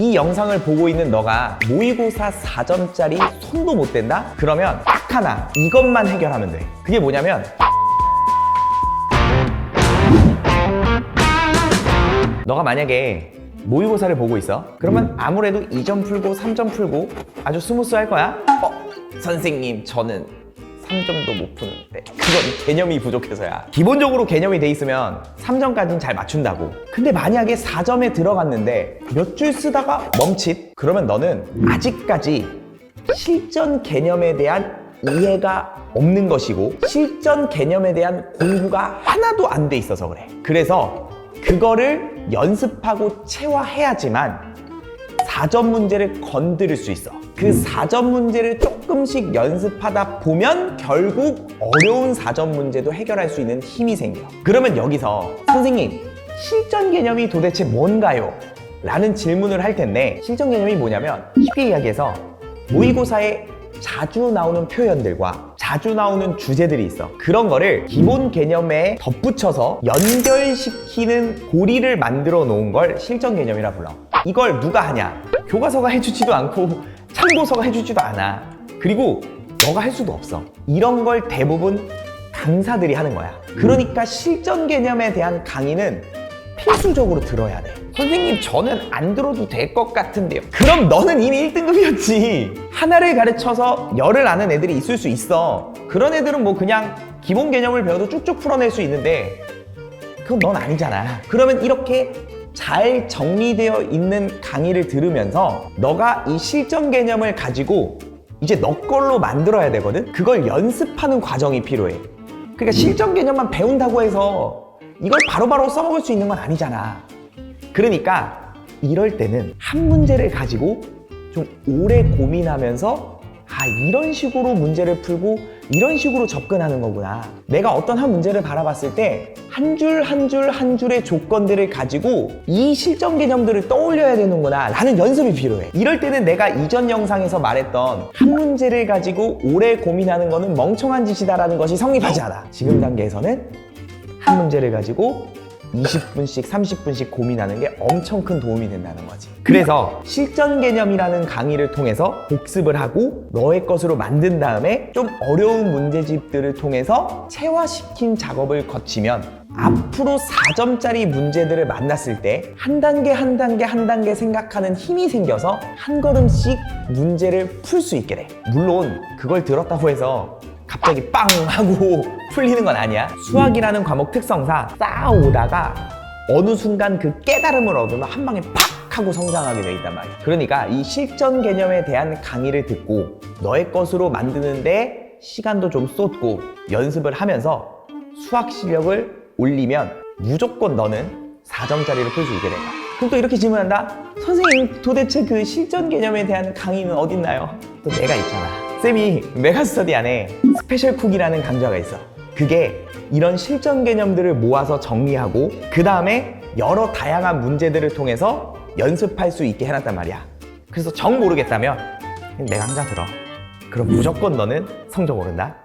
이 영상을 보고 있는 너가 모의고사 4점짜리 손도 못 댄다? 그러면 딱 하나 이것만 해결하면 돼 그게 뭐냐면 너가 만약에 모의고사를 보고 있어 그러면 아무래도 2점 풀고 3점 풀고 아주 스무스할 거야 어? 선생님 저는 3점도 못 푸는데 그건 개념이 부족해서야. 기본적으로 개념이 돼 있으면 3점까지는 잘 맞춘다고. 근데 만약에 4점에 들어갔는데 몇 줄 쓰다가 멈칫? 그러면 너는 아직까지 실전 개념에 대한 이해가 없는 것이고 실전 개념에 대한 공부가 하나도 안 돼 있어서 그래. 그래서 그거를 연습하고 체화해야지만 4점 문제를 건드릴 수 있어. 그 4점 문제를 조금씩 연습하다 보면 결국 어려운 4점 문제도 해결할 수 있는 힘이 생겨. 그러면 여기서 선생님, 실전 개념이 도대체 뭔가요? 라는 질문을 할 텐데 실전 개념이 뭐냐면 쉽게 이야기해서 모의고사에 자주 나오는 표현들과 자주 나오는 주제들이 있어. 그런 거를 기본 개념에 덧붙여서 연결시키는 고리를 만들어 놓은 걸 실전 개념이라 불러. 이걸 누가 하냐? 교과서가 해주지도 않고 참고서가 해주지도 않아. 그리고 너가 할 수도 없어. 이런 걸 대부분 강사들이 하는 거야. 그러니까 실전 개념에 대한 강의는 필수적으로 들어야 돼. 선생님, 저는 안 들어도 될 것 같은데요. 그럼 너는 이미 1등급이었지. 하나를 가르쳐서 열을 아는 애들이 있을 수 있어. 그런 애들은 뭐 그냥 기본 개념을 배워도 쭉쭉 풀어낼 수 있는데, 그건 넌 아니잖아. 그러면 이렇게 잘 정리되어 있는 강의를 들으면서 너가 이 실전 개념을 가지고 이제 너 걸로 만들어야 되거든? 그걸 연습하는 과정이 필요해. 그러니까 실전 개념만 배운다고 해서 이걸 바로바로 써먹을 수 있는 건 아니잖아. 그러니까 이럴 때는 한 문제를 가지고 좀 오래 고민하면서 아 이런 식으로 문제를 풀고 이런 식으로 접근하는 거구나. 내가 어떤 한 문제를 바라봤을 때 한 줄 한 줄 한 줄의 조건들을 가지고 이 실전 개념들을 떠올려야 되는구나. 라는 연습이 필요해. 이럴 때는 내가 이전 영상에서 말했던 한 문제를 가지고 오래 고민하는 거는 멍청한 짓이다 라는 것이 성립하지 않아. 지금 단계에서는 한 문제를 가지고 20분씩, 30분씩 고민하는 게 엄청 큰 도움이 된다는 거지. 그래서 실전 개념이라는 강의를 통해서 복습을 하고 너의 것으로 만든 다음에 좀 어려운 문제집들을 통해서 체화시킨 작업을 거치면 앞으로 4점짜리 문제들을 만났을 때 한 단계 한 단계 한 단계 생각하는 힘이 생겨서 한 걸음씩 문제를 풀 수 있게 돼. 물론 그걸 들었다고 해서 갑자기 빵 하고 풀리는 건 아니야. 수학이라는 과목 특성상 쌓아오다가 어느 순간 그 깨달음을 얻으면 한 방에 팍 하고 성장하게 돼 있단 말이야. 그러니까 이 실전 개념에 대한 강의를 듣고 너의 것으로 만드는데 시간도 좀 쏟고 연습을 하면서 수학 실력을 올리면 무조건 너는 4점짜리를 풀 수 있게 된다. 그럼 또 이렇게 질문한다? 선생님 도대체 그 실전 개념에 대한 강의는 어딨나요? 또 내가 있잖아. 쌤이 메가스터디 안에 스페셜 쿡이라는 강좌가 있어. 그게 이런 실전 개념들을 모아서 정리하고 그 다음에 여러 다양한 문제들을 통해서 연습할 수 있게 해놨단 말이야. 그래서 정 모르겠다면 내가 항상 들어. 그럼 무조건 너는 성적 오른다.